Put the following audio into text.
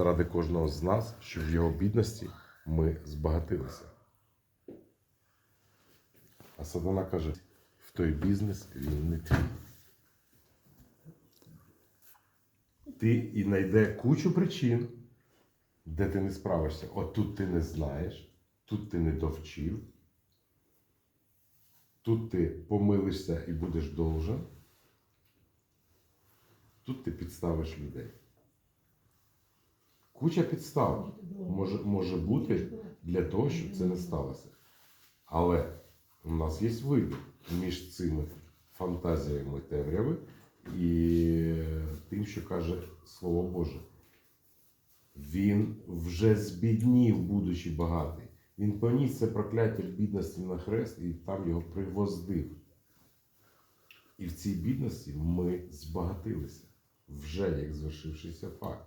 заради кожного з нас, щоб в його бідності ми збагатилися. А сатана каже: в той бізнес він не твій. Ти і знайде кучу причин, де ти не справишся. От тут ти не знаєш, тут ти не довчив, тут ти помилишся і будеш должен, тут ти підставиш людей. Куча підстав може, може бути для того, щоб це не сталося. Але у нас є вибір між цими фантазіями темряви і тим, що каже Слово Боже. Він вже збіднів, будучи багатий. Він поніс це прокляття бідності на хрест і там його пригвоздив. І в цій бідності ми збагатилися вже як звершившийся факт.